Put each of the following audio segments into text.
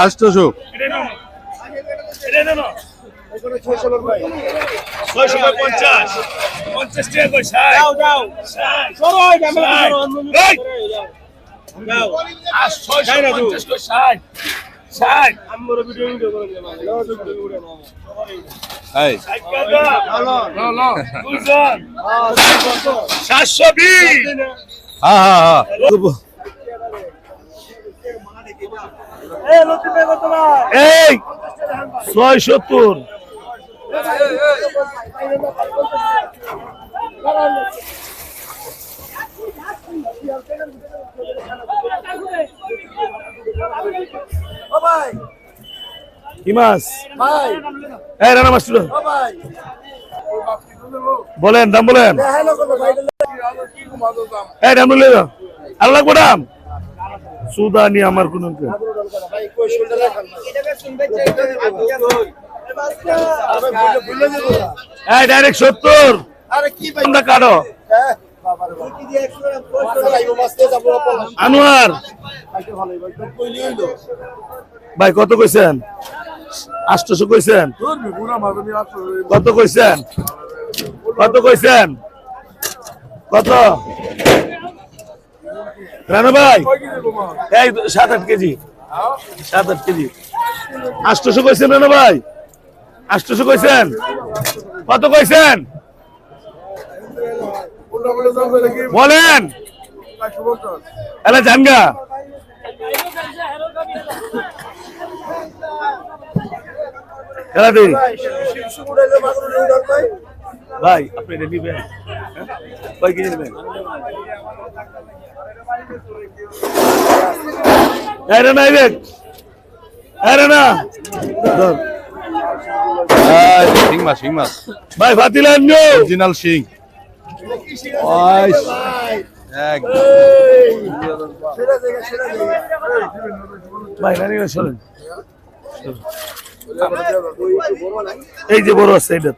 আষ্টশো ছয়শো পঞ্চাশ পঞ্চাশ টাকা সাতশো বিশ হ্যাঁ হ্যাঁ। হ্যাঁ এই ছয় সত্তর। কি মাছ? এই রানা মাছ। বলেন দাম বলেন। এই দাম বলে আর লাগবো দাম? সুদানি আমার কোন এই ডাইরেক্ট সত্তর। তোমরা কাটো। আনোয়ার। ভাই কত কইছেন? আটশোশো কইছেন? কত কইছেন? কত কইছেন? কত? রানা ভাই এই সাত আট কেজি। সাত আট কেজি। আটশোশো কইছেন রানা ভাই? আটশোশো কইছেন? কত কইছেন? বলেন। এলা জানগা। খেলা দিই ভাই আপনি এটা নিবেন হ্যাঁ? কয় কেজি নেবেন? এই না এই দেখ না। শিং মাছ শিং মাছ। ভাই ফাতিলা নিও। অরিজিনাল শিং। ভাই চলেন। এই যে বড় আছে এটা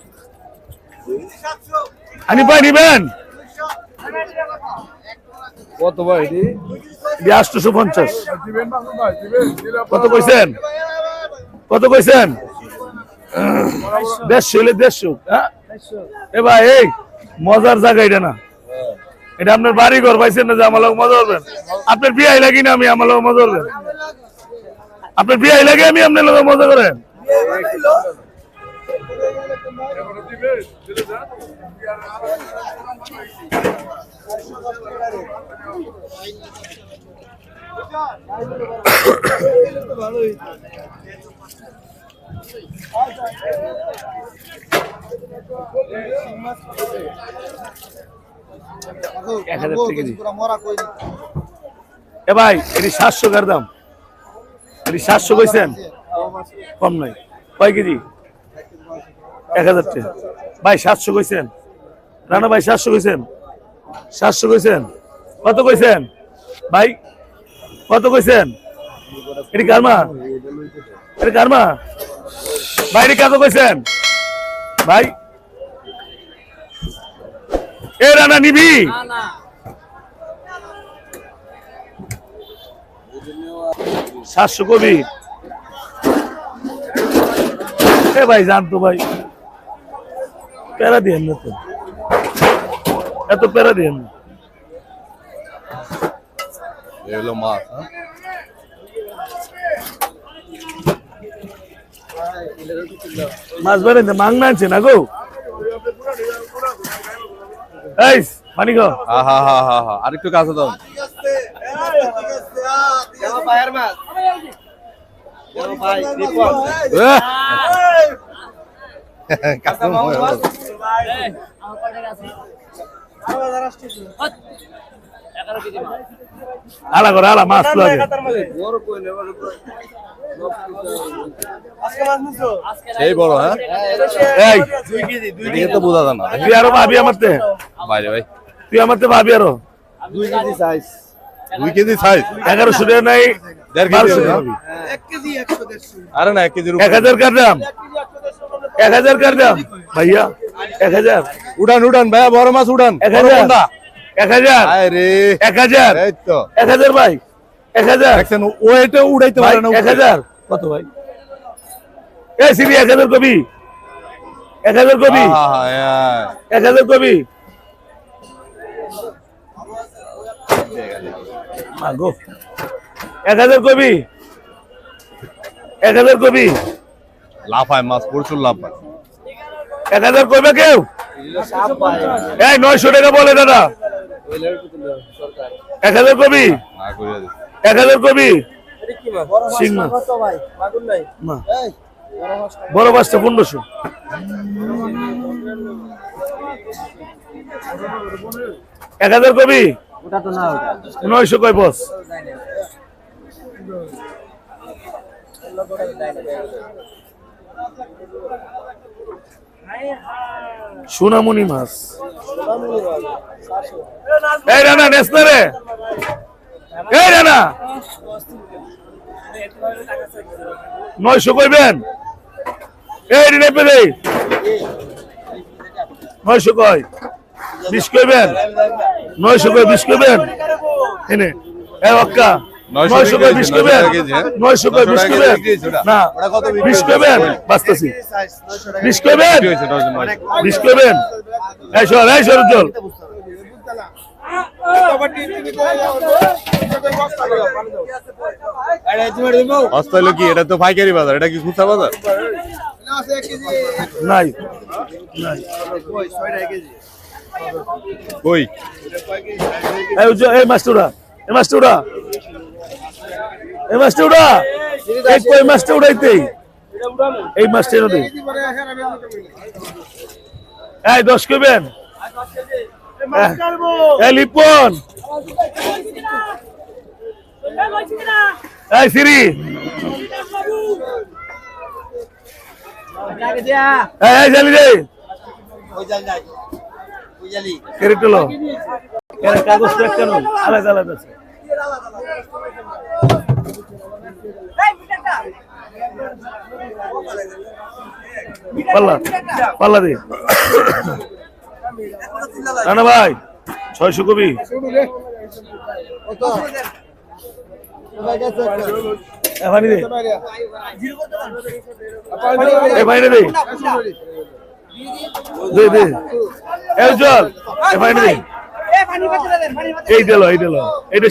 আনি ভাই নিবেন কত ভাই এটি? আটশোশো পঞ্চাশ। কত কইছেন? কত কইছেন? দেড়শো হলে দেড়শো। হ্যাঁ? এ ভাই এই মজার জায়গা এটা না। এটা আপনার বাড়ি ঘর পাইছেন না যে আমার লোক মজা করবেন? আপনার বিয়ে লাগি না আমি আমার লোক মজা করবেন? আপনার বিয়ে লাগে আমি আপনার লোক মজা করেন? এ ভাই এটি সাতশো কার দাম। এটি সাতশো কইছেন? কম নাই। কয় কেজি? এক হাজার ভাই, সাতশো কইছেন। রানা ভাই, সাতশো কইছেন। সাতশো কইছেন। কত কইছেন? ভাই, কত কইছেন? এটি কারমা এটি কারমা ভাই, এটি কত কইছেন? ভাই, এ রানা নিবি। সাতশো কবি। এ ভাই জানতো ভাই। প্যারা দিয়েন না তো। এত প্যারা দিয়েন না এগুলো মাছ হ্যাঁ? মাছ বেড়ে মাংনা আনছে না গো। এই পানি গো হা হা হা হা হা। আরেকটু কাছে দাও। আলা করে আলা মাছ লাগে সেই বড় হ্যাঁ? এই তো বোঝা তুই আরও ভাবি আমারতে বাইরে ভাই। তুই আমারতে ভাবি আরও। দুই কেজি সাইজ এগারোশো নাই কেজি বারোশো হবে টাকা। না? ভাবি। আরে না এক কেজির এক হাজার কার দাম? এক হাজার কার দাম? ভাইয়া এক হাজার। উড়ান উড়ান ভাইয়া বড় মাছ উড়ান এক হাজার। এক হাজার। এক হাজার। এক হাজার ভাই এক হাজার। দেখছেন ও এটা উড়াইতে ভাই পারে না এক হাজার। কত ভাই? এ সিরি এক হাজার কবি এক হাজার কবি এক হাজার কবি মাগো। এক হাজার কবি এক হাজার কবি লাফায় মাছ প্রচুর লাফায়। এক হাজার কইবে কেউ? এই নয়শো টাকা বলে দাদা। এক হাজার কবি। এক হাজার কবি শিং মাছ। না। বড় মাছটা পনেরোশো। এক হাজার কবি নয়শো কয় বস? সোনামণি মাছ। এই রানা, নেস না রে। এই রানা। নয়শো কইবেন? এই রে দে নয়শো কয়। বিশ কইবেন? নয়শো কয়, বিশ কইবেন? এনে। এ অক্কা। নয়শো কয় বিশ নয়শো কেজি, হ্যাঁ? বিশ। না বিশ? বাঁচতেছি। বিশ? বিশ এই সর এই সর চল। অস্ত হলো কি? এটা তো পাইকারি বাজার এটা কি খুচরা বাজার? নাই। নাই কই? এই উজ্জ্বল, এই মাস্টুরা এই এই মাস্টুরা এই কই মাছটা উড়াইতে এই মাছটা এনে দে। এই, দশ কইবেন এই লিপন। এই, সিরি। কাগজ নয়। আলাদা আলাদা আছে। পাল্লা পাল্লা রানা ভাই ছয়শো কবি এই এটা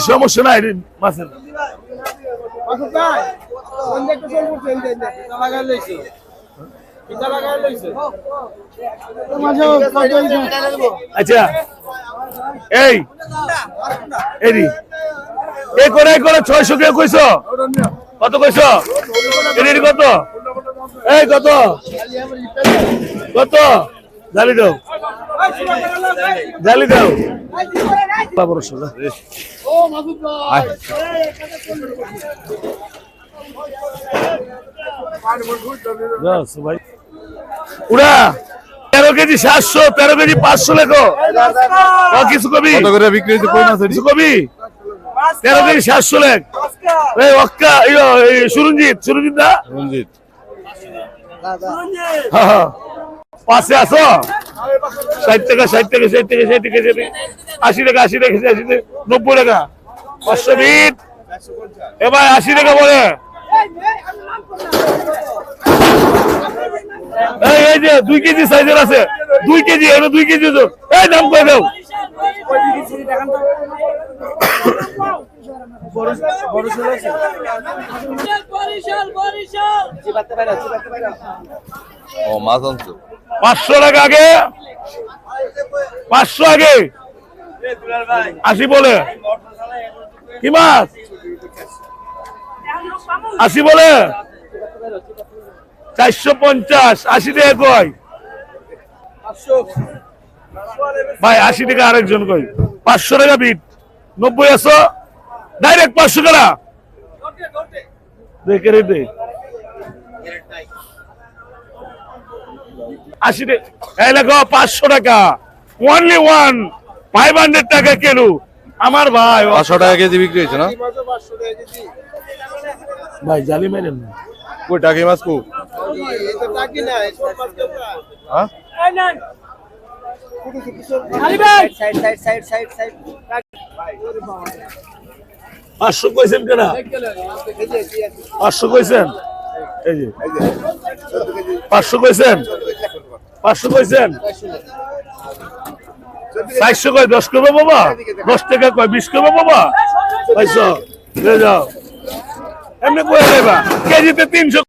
সমস্যা নাই মাছের। আচ্ছা এই এদি এই করে এই করে ছয়শো কে কইছ কত কইছ এদিন কত এই কত কত জালি দাও জালি দাও পনেরোশো না আয়। বাস ভাই উড়া তেরো কেজি সাতশো তেরো কেজি পাঁচশো লেখো। কিছু কবি? বিক্রি? কিছু কবি? তেরো কেজি সাতশো লেখ। এই অক্কা এই সুরঞ্জিত সুরঞ্জিত না রঞ্জিত হ্যাঁ, হ্যাঁ। পাশে আসো। ষাট টাকা ষাট টাকা ষাট টাকা ষাট টাকা ষাট আশি টাকা আশি টাকা আশি টাকা নব্বই টাকা। পাঁচশো বিট। এবার আশি টাকা বলে। এই যে দুই কেজি সাইজের আছে। দুই কেজি এনে দুই কেজি ওজন। এই দাম করে দাও? পাঁচশো টাকা আগে। পাঁচশো আগে। আশি বলে। কি মাছ? আশি বলে? চারশো পঞ্চাশ, আশি টাকা কয়? ভাই, আশি টাকা আরেকজন কই? পাঁচশো টাকা বিট নব্বই আছো? ডাইরেক্ট পাঁচশো টাকা। দেখে রে দে। আশি টাকা পাঁচশো টাকা। ওনলি ওয়ান ফাইভ হান্ড্রেড টাকা কেলো। আমার ভাই পাঁচশো টাকা কেজি বিক্রি হয়েছে না? ভাই জালি মেরেন না। কই টাকি মাছ কো হ্যাঁ? পাঁচশো কইছেন কেনা? পাঁচশো কইছেন? এই যে। পাঁচশো কইছেন? পাঁচশো কইছেন? চারশো কয়, দশ করব বাবা? দশ টাকা কয়, বিশ করব বাবা? পাইছো যাও। এমনি কয়ে দেবা। কেজিতে তিনশো